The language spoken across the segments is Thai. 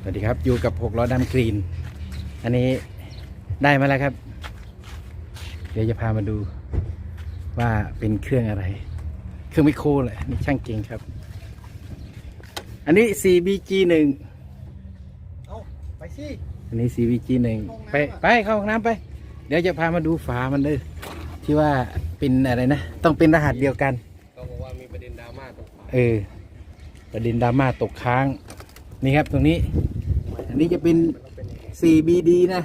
สวัสดีครับ อยู่กับหกล้อดำกรีน อันนี้ได้มาแล้วครับ เดี๋ยวจะพามาดูว่าเป็นเครื่องอะไร เครื่องไมโครแหละนี่ช่างเก่งครับ อันนี้ CBG หนึ่งเอาไปสิ อันนี้ CBG หนึ่งไปไปเข้าห้องน้ำไป เดี๋ยวจะพามาดูฝามันเลยที่ว่าเป็นอะไรนะ ต้องเป็นรหัสเดียวกันก็บอกว่ามีประเด็นดราม่าตรงเออ ประเด็นดราม่าตกค้าง นี่ครับตรงนี้ อันนี้จะเป็น CBD นะ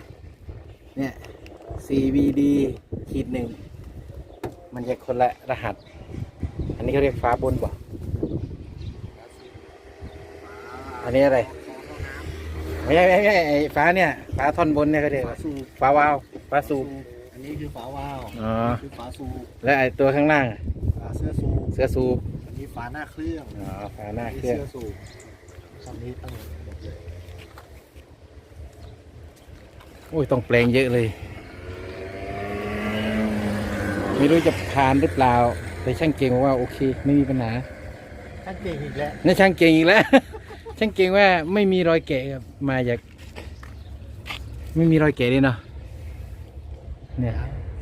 เนี่ย CBD ขีดหนึ่ง มันจะคนละรหัส อันนี้เขาเรียกฟ้าบนบ่อันนี้อะไร ไม่ใช่ไม่ใช่ไอ้ฟ้าเนี่ย ฟ้าท่อนบนเนี่ยเขาเรียกฝาสูบฟ้าวาวฟ้าสูบอันนี้คือฝาวาล์วอ๋อ คือฝาสูบแล้วไอ้ตัวข้างล่างอะฝาเสื้อสูบเสื้อสูบอันนี้ฝาหน้าเครื่องอ๋อฟ้าหน้าอันเคนี้รื่อง เสื้อสูบตอนนี้ตั้งหมดเลยโอ้ยต้องแปลงเยอะเลย ไม่รู้จะผ่านหรือเปล่า แต่ช่างเก่งบอกว่าโอเค ไม่มีปัญหาท่านเก่งอีกแล้ว นี่ช่างเก่งอีกแล้ว ช่างเก่งว่าไม่มีรอยแกะครับมาจาก ไม่มีรอยแกะเลยเนาะเนี่ย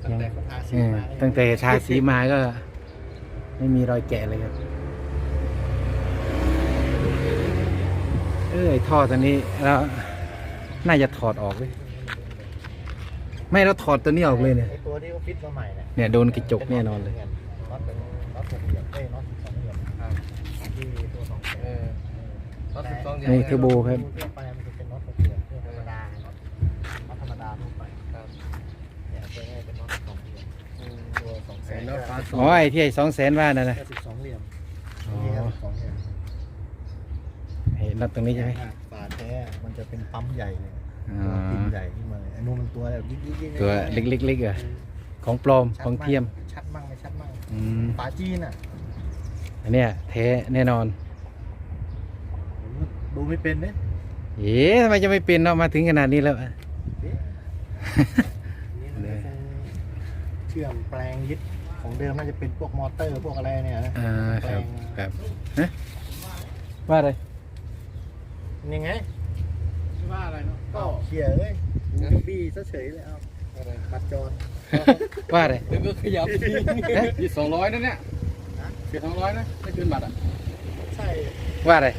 ตั้งแต่เขาทาสีเออมา ตั้งแต่ทาสีมาก็ ไม่มีรอยแกะเลยครับเออไอท่อตัวนี้เราน่าจะถอดออกเลย ไม่เราถอดตัวนี้ออกเลยเนี่ยไอตัวที่เขาฟิตมาใหม่เนี่ยเนี่ยโดนกระจกแน่นอนเลยน็อตเป็นน็อตหกเหลี่ยมเอ้ยน็อตสิบสองเหลี่ยมที่ตัวสองเออน็อตสิบสองเหลี่ยมนี่เทอร์โบครับทั่วไปมันจะเป็นน็อตหกเหลี่ยมเครื่องธรรมดาน็อตน็อตธรรมดาทั่วไปครับเนี่ยตัวนี้เป็นน็อตสองเหลี่ยมตัวสองแสนน็อตฟ้าสูอ๋อไอที่ไอสองแสนว่านั่นนะสิบสองเหลี่ยมอ๋อนี่ครับสิบสองเหลี่ยมเห็นน็อตตรงนี้ใช่ไหมฝาแท้มันจะเป็นปั๊มใหญ่เลยอ๋อตัวปิ นใหญ่ขึ้นมาเลยอันนู้นมันตัวแบบยิกๆๆๆตัวเล็กๆๆเหรอของปลอมชัดของเทียมชัดมั่งไม่ชัดมั่งอืมฝาจีนอะอันเนี้ยแท้แน่นอนดูไม่เป็นเนี่ยเอ๊ะทำไมจะไม่เป็นเนาะมาถึงขนาดนี้แล้วนี่มันจะคงเชื่อมแปลงยึดของเดิมน่าจะเป็นพวกมอเตอร์พวกอะไรเนี่ยนะอ่าแปคลรับงครับฮะว่าอะไรยังไงว่าอะไรเนาะก็เขี่ยเอ้ย ดูบี้ซะเฉยเลยเอาบัตรจรว่าอะไรแล้วก็ขยับอีกสองร้อยนะเนี่ยเสียสองร้อยนะไม่คืนบัตรอะใช่ว่าอะไร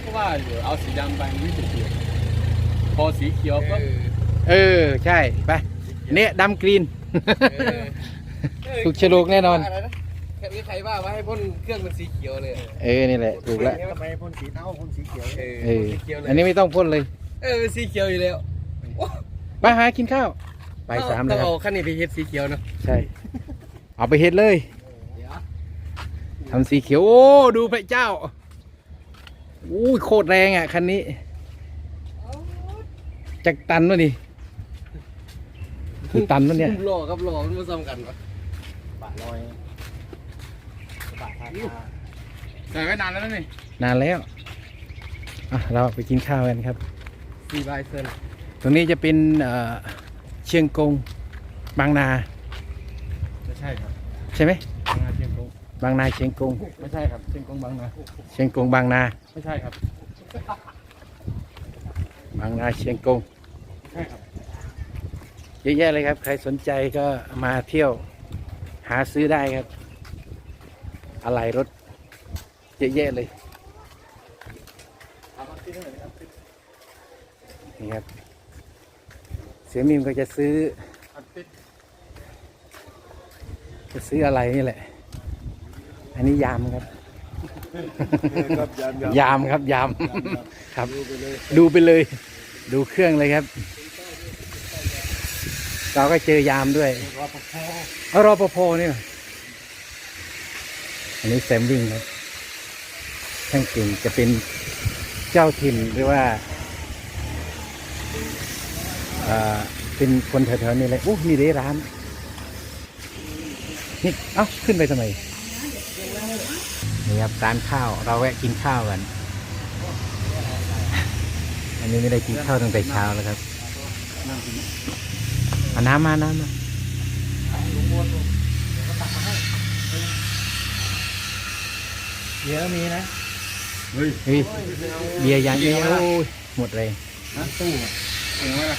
เพราะว่าเดี๋ยวเอาสีดำไปไม่สีเขียวพอสีเขียวก็เออใช่ไปเนี่ยดำกรีนถูกฉลกแน่นอนอะไรนะแค่นี้ใครว่าว่าให้พ่นเครื่องเป็นสีเขียวเลยอะเออนี่แหละถูกแล้วทำไมพ่นสีเทาพ่นสีเขียวเอเอออสีเขียวเลยอันนี้ไม่ต้องพ่นเลย เออเป็นสีเขียวอยู่แล้ว ไปหากินข้าว ไปสามต้แล้อวงครับเอาขั้นนี้ไปเฮ็ดสีเขียวเนาะใช่ เอาไปเฮ็ดเลยเดี๋ยวทำสีเขียว โอ้ ดูพระเจ้าอู้ยโคตรแรงอะ คันนี้ จักตันวะนี่คือตันวะเนี่ย หล่อครับหล่อมันมาซ้ำกันวะบะลอยบะทาทาใส่ไว้นานแล้วนะนี่นานแล้ว อะ เราไปกินข้าวกันครับ สี่ใบเซน ตรงนี้จะเป็นเอ่อเชียงกงบางนาไม่ใช่ครับใช่ไหมบางนาเชียงกงบางนาเชียงกงไม่ใช่ครับเชียงกงบางนาเชียงกงบางนาไม่ใช่ครับบางนาเชียงกงใช่ครับเยอะแยะเลยครับ ใครสนใจก็มาเที่ยวหาซื้อได้ครับ อะไรรถเยอะแยะเลยเอามาขึ้นเลยครับนี่ครับเสือมิมก็จะซื้ออัดติดจะซื้ออะไรนี่แหละ อันนี้ยามครับครับยามยามครับยามครับ ดูไปเลย ดูเครื่องเลยครับ เราก็เจอยามด้วยรอปภเอารอปภนี่เหรออันนี้แซมวิ่งครับช่างเก่งจะเป็นเจ้าถิ่นหรือว่า เอ่อเป็นคนแถวๆนี้เลยโอ้มีได้ร้าน นี่ เอ้า ขึ้นไปทำไมนี่ครับร้านข้าว เราแวะกินข้าวกัน อันนี้ไม่ได้กินข้าวตั้งแต่เช้าแล้วครับเอาน้ำมาน้ำมาเยอะมีนะเฮ้ยเฮ้ย เบียร์อย่างเดียวโอ้ยหมดเลยฮะตู้อะเห็นไหมล่ะ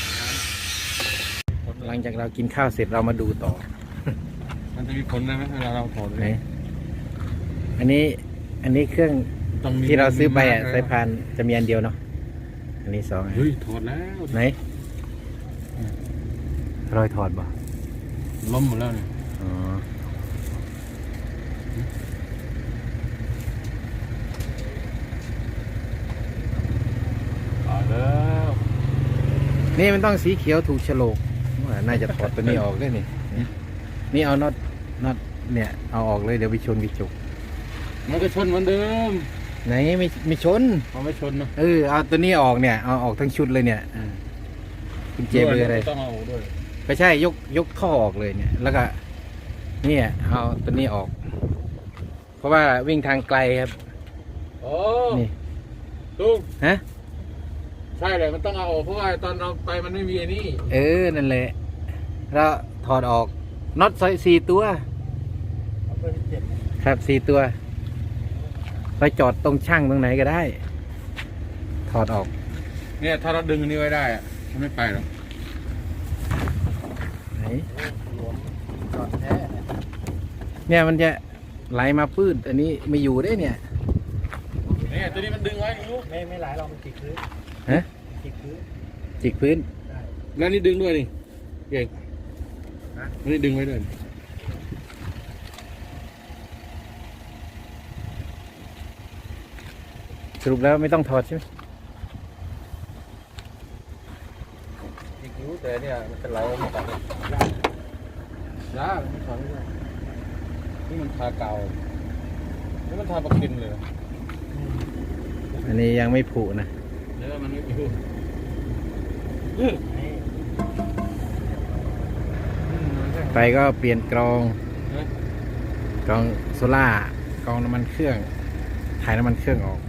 หลังจากเรากินข้าวเสร็จเรามาดูต่อมันจะมีผลได้ไหมเวลาเราถอดไหนอันนี้อันนี้เครื่องต้องมีที่เราซื้อไปอะมีมกสายพานจะมีอันเดียวเนาะอันนี้สองอันเฮ้ยถอดแล้วไหนรอยถอดบ่ล้มหมดแล้วเนี่ยอ๋อตายแล้วนี่มันต้องสีเขียวถูกโฉลก ว่าน่าจะถอดตัวนี้ออกด้วยนี่ นี่เอาน็อตน็อตเนี่ย เอาออกเลยเดี๋ยวไปชนกระจกมันก็ชนเหมือนเดิม ไหนไม่ไม่ชนมันไม่ชนเนาะเออเอาตัวนี้ออกเนี่ยเอาออกทั้งชุดเลยเนี่ยอ่าคุณเจเบอร์อะไรต้องเอาด้วยไม่ใช่ยกยกท่อออกเลยเนี่ย แล้วก็ เนี่ยเอาตัวนี้ออก เพราะว่าวิ่งทางไกลครับโอ้นี่ลุงฮะ ใช่เลยมันต้องเอาออกเพราะว่าตอนเราไปมันไม่มีไอ้นี่เออ นั่นแหละแล้วถอดออกน็อตใส่สี่ตัว เอาเบอร์เจ็ดครับสี่ตัว ไปจอดตรงช่างตรงไหนก็ได้ ถอดออก เนี่ยถ้าเราดึงอันนี้ไว้ได้อะมันไม่ไปหรอกไหน หลวมจอดแท้เนี่ยเนี่ยมันจะไหลมาปื้ดอันนี้ไม่อยู่ได้เนี่ยเนี่ยตัวนี้มันดึงไว้อยู่ไม่ไม่หลายเรามันติดพื้น ฮะติดพื้นจิกพื้น ได้แล้วนี่ดึงด้วยนี่เก่งอันนี้ดึงไว้ด้วยสรุปแล้วไม่ต้องถอดใช่ไหมอีกนิ้วแต่เนี่ยมันจะไหลออกมาตัดยากมันถอดไม่ได้นี่มันทาเกาวนี่มันทาปากกินเลย อันนี้ยังไม่ผุนะ เดี๋ยวมันไม่อยู่นี่ไปก็เปลี่ยนกรองนะกรองโซล่าร์กรองน้ำมันเครื่องถ่ายน้ำมันเครื่องออก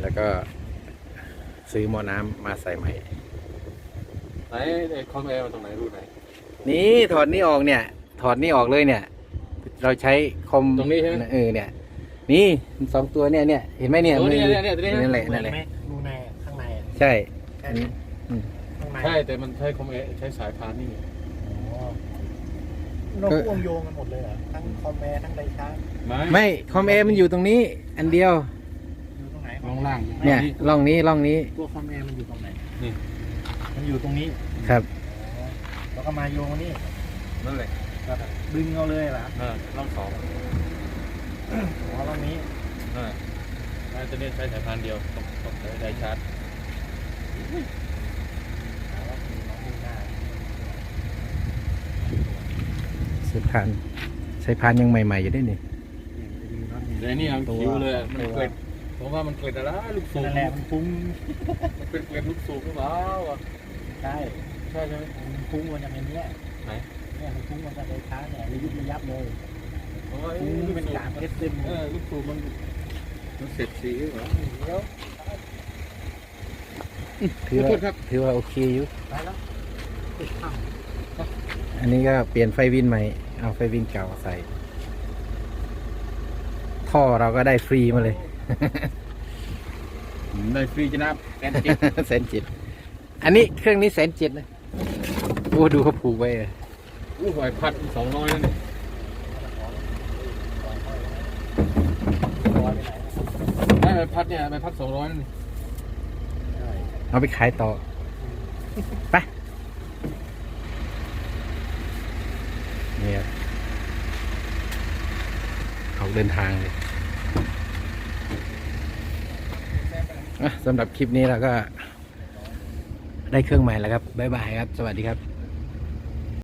แล้วก็ซื้อหม้อน้ำมาใส่ใหม่ ไหนไอ้คอมแอร์มันตรงไหนรูไหน นี่ถอดนี่ออกเนี่ย ถอดนี่ออกเลยเนี่ย เราใช้คอมตรงนี้ใช่ไหมเออเนี่ย นี่สองตัวเนี่ยเนี่ยเห็นไหมเนี่ยโอ้มืเนี่อยเนี่ยเนี่ยตัวนี้นะนั่นแหละเหมืนั่อนนแหละไหมดูในข้างในอะใช่แค่อันนี้นี้อืม ข้างในใช่แต่มันใช้คอมแอร์ใช้สายพานนี่ อ๋อเราพ่วงโยงกันหมดเลยเหรอทั้งคอมแอร์ทั้งไดชาร์จไม่ไม่คอมเอมันอยู่ตรงนี้ อันเดียว อยู่ตรงไหนลองล่างเนี่ยร่องนี้ร่องนี้ตัวคอมแอร์มันอยู่ตรงไหนนี่ มันอยู่ตรงนี้ครับ อ๋อแล้วก็มาโยงมานี่นั่นแหละก็ดึงเอาเลยเหรอ เออลองสอง อ๋อตรงนี้เออแล้วตัวนี้ใช้สายพานเดียวต้องต้องใช้ไดชาร์จเอาแล้วมีน้องดูหน้าสายพานสายพานยังใหม่ ๆ อยู่ด้วยนี่แต่นี่ยังคิวเลยอะมันเกิดผมว่ามันเกิดอะไรลูกสูบนั่นแหละมันฟุ้งมันเป็นเกล็ดลูกสูบหรือเปล่าอะใช่ใช่ใช่ไหมมันฟุ้งมันจะเป็นเนี้ยไหนเนี่ยมันฟุ้งมันจะไดชาร์จเนี่ยระยิบระยับเลย ผมว่าฟุ้งลูกเป็นสูบกากเพชรซึมเออลูกสูบมันมันเสร็จสีหรือเปล่าเดี๋ยวถือขอโทว่าษครับถือว่าโอเคอยู่ ไปแล้วติดข้างอันนี้ก็เปลี่ยนไฟวินใหม่ เอาไฟวินเก่าใส่ ท่อเราก็ได้ฟรีมาเลย ได้ฟรีจะนับแอนจิแสนเจ็ดอันนี้เครื่องนี้แสนเจ็ดนะ โอ้ดูเขาผูกไว้อะอู้หอยพัดสองร้อยนั่นนี่ร้อยไปไหน ได้ใบ พัดเนี่ยใบพัดสองร้อยนั่นนี่ใช่เอาไปขายต่อ ไปเนี่ยออกเดินทางเลยอะสำหรับคลิปนี้เราก็ได้เครื่องใหม่แล้วครับ บ๊ายบายครับ สวัสดีครับ